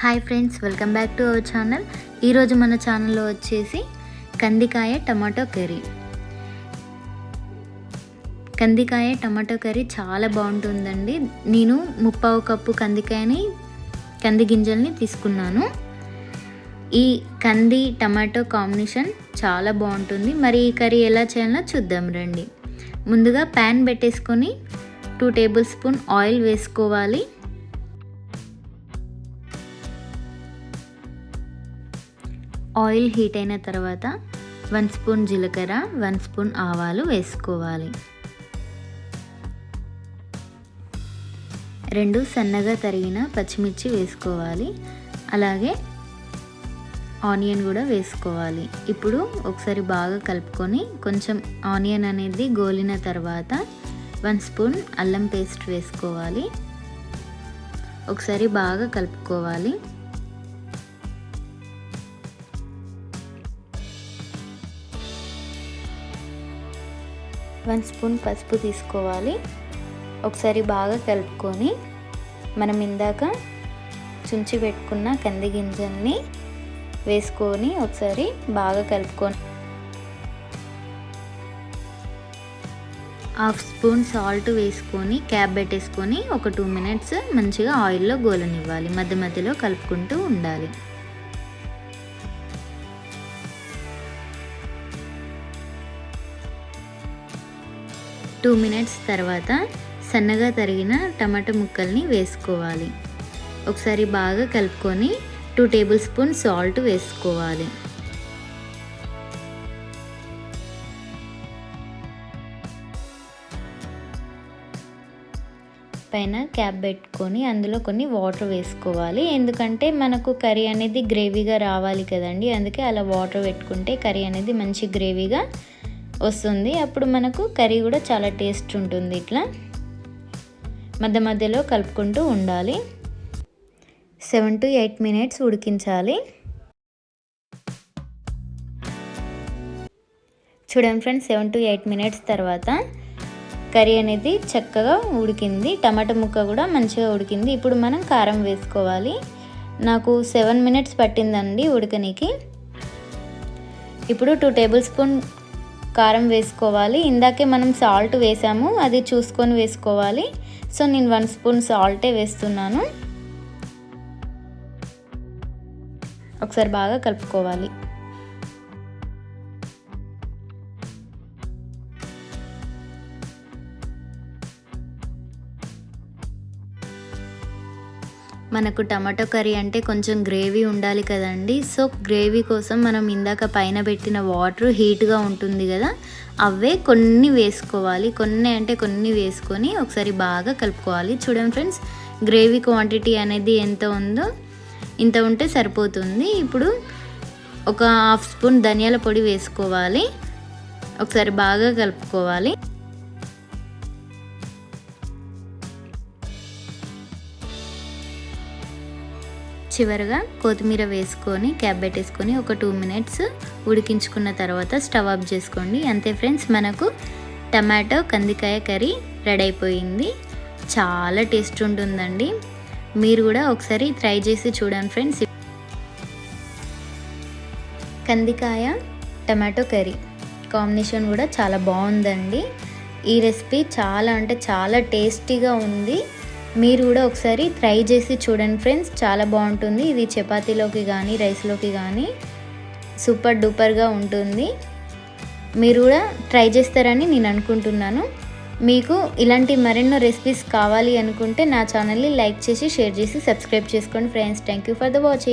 Hi friends welcome back to our channel. ఈరోజు మన ఛానల్లో వచ్చేసి కందికాయ టమాటో కర్రీ. కందికాయ టమాటో కర్రీ చాలా బాగుంటుందండి. నేను ముప్పావు కప్పు కందికాయని కంది గింజల్ని తీసుకున్నాను. ఈ కంది టమాటో కాంబినేషన్ చాలా బాగుంటుంది. మరి ఈ కర్రీ ఎలా చేయాలో చూద్దాం రండి. ముందుగా ప్యాన్ పెట్టేసుకొని టూ టేబుల్ స్పూన్ ఆయిల్ వేసుకోవాలి. ఆయిల్ హీట్ అయిన తర్వాత వన్ స్పూన్ జీలకర్ర వన్ స్పూన్ ఆవాలు వేసుకోవాలి. రెండు సన్నగా తరిగిన పచ్చిమిర్చి వేసుకోవాలి. అలాగే ఆనియన్ కూడా వేసుకోవాలి. ఇప్పుడు ఒకసారి బాగా కలుపుకొని కొంచెం ఆనియన్ అనేది గోలిన తర్వాత వన్ స్పూన్ అల్లం పేస్ట్ వేసుకోవాలి. ఒకసారి బాగా కలుపుకోవాలి. వన్ స్పూన్ పసుపు తీసుకోవాలి. ఒకసారి బాగా కలుపుకొని మనం ఇందాక చుంచి పెట్టుకున్న కంది గింజల్ని వేసుకొని ఒకసారి బాగా కలుపుకొని హాఫ్ స్పూన్ సాల్ట్ వేసుకొని క్యాప్ పెట్టేసుకొని ఒక టూ మినిట్స్ మంచిగా ఆయిల్లో గోలనివ్వాలి. మధ్య మధ్యలో కలుపుకుంటూ ఉండాలి. టూ మినిట్స్ తర్వాత సన్నగా తరిగిన టమాటా ముక్కల్ని వేసుకోవాలి. ఒకసారి బాగా కలుపుకొని టూ టేబుల్ స్పూన్ సాల్ట్ వేసుకోవాలి. పైన క్యాప్ పెట్టుకొని అందులో కొన్ని వాటర్ వేసుకోవాలి. ఎందుకంటే మనకు కర్రీ అనేది గ్రేవీగా రావాలి కదండి. అందుకే అలా వాటర్ పెట్టుకుంటే కర్రీ అనేది మంచి గ్రేవీగా వస్తుంది. అప్పుడు మనకు కర్రీ కూడా చాలా టేస్ట్ ఉంటుంది ఇట్లా. మధ్య మధ్యలో కలుపుకుంటూ ఉండాలి. సెవెన్ టు ఎయిట్ మినిట్స్ ఉడికించాలి. చూడండి friends seven to eight minutes తర్వాత కర్రీ అనేది చక్కగా ఉడికింది. టమాటా ముక్క కూడా మంచిగా ఉడికింది. ఇప్పుడు మనం కారం వేసుకోవాలి. నాకు సెవెన్ మినిట్స్ పట్టిందండి ఉడకనికి. ఇప్పుడు టూ టేబుల్ స్పూన్ కారం వేసుకోవాలి. ఇందాకే మనం సాల్ట్ వేసాము అది చూసుకొని వేసుకోవాలి. సో నేను వన్ స్పూన్ సాల్టే వేస్తున్నాను. ఒకసారి బాగా కలుపుకోవాలి. మనకు టమాటో కర్రీ అంటే కొంచెం గ్రేవీ ఉండాలి కదండి. సో గ్రేవీ కోసం మనం ఇందాక పైన పెట్టిన వాటర్ హీట్గా ఉంటుంది కదా అవే కొన్ని వేసుకోవాలి. కొన్ని అంటే కొన్ని వేసుకొని ఒకసారి బాగా కలుపుకోవాలి. చూడండి ఫ్రెండ్స్ గ్రేవీ క్వాంటిటీ అనేది ఎంత ఉందో ఇంత ఉంటే సరిపోతుంది. ఇప్పుడు ఒక హాఫ్ స్పూన్ ధనియాల పొడి వేసుకోవాలి. ఒకసారి బాగా కలుపుకోవాలి. చివరగా కొత్తిమీర వేసుకొని క్యాబ్ పెట్టేసుకొని ఒక టూ మినిట్స్ ఉడికించుకున్న తర్వాత స్టవ్ ఆఫ్ చేసుకోండి. అంతే ఫ్రెండ్స్ మనకు టమాటో కందికాయ కర్రీ రెడీ అయిపోయింది. చాలా టేస్ట్ ఉంటుందండి. మీరు కూడా ఒకసారి ట్రై చేసి చూడండి ఫ్రెండ్స్. కందికాయ టమాటో కర్రీ కాంబినేషన్ కూడా చాలా బాగుందండి. ఈ రెసిపీ చాలా అంటే చాలా టేస్టీగా ఉంది. మీరు కూడా ఒకసారి ట్రై చేసి చూడండి ఫ్రెండ్స్. చాలా బాగుంటుంది. ఇది చపాతీలోకి కానీ రైస్లోకి కానీ సూపర్ డూపర్గా ఉంటుంది. మీరు కూడా ట్రై చేస్తారని నేను అనుకుంటున్నాను. మీకు ఇలాంటి మరెన్నో రెసిపీస్ కావాలి అనుకుంటే నా ఛానల్ని లైక్ చేసి షేర్ చేసి సబ్స్క్రైబ్ చేసుకోండి friends. Thank you for the watching